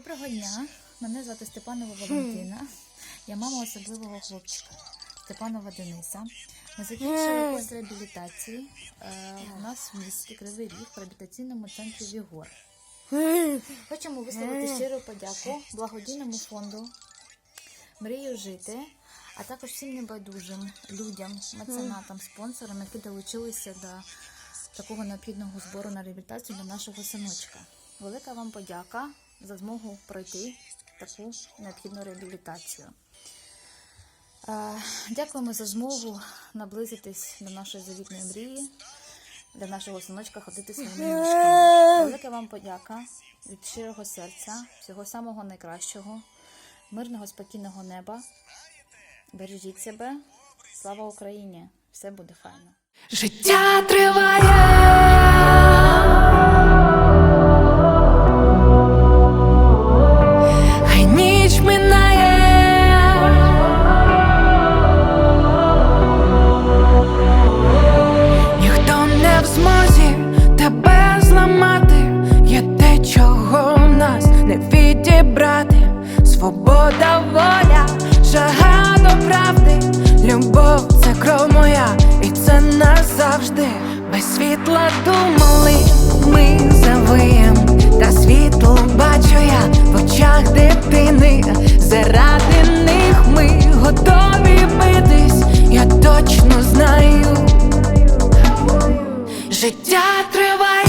Доброго дня. Мене звати Степанова Валентина. Я мама особливого хлопчика Степанова Дениса. Ми закінчили курс реабілітації е, у нас в місті Кривий Ріг в реабілітаційному центрі Вігор. Хочемо висловити щиру подяку благодійному фонду Мрію жити, а також всім небайдужим людям, меценатам, спонсорам, які долучилися до такого необхідного збору на реабілітацію для нашого синочка. Велика вам подяка за змогу пройти таку необхідну реабілітацію. Е, Дякуємо за змогу наблизитись до нашої завітної мрії, для нашого синочка ходити своїми ніжками. Велика вам подяка від щирого серця, всього самого найкращого, мирного, спокійного неба. Бережіть себе. Слава Україні! Все буде файно. Життя триває, свобода, воля, жага до правди, любов це кров моя, і це назавжди. Без світла думали, ми завиєм, та світло бачу я в очах дитини. Заради них ми готові битись, я точно знаю. Життя триває.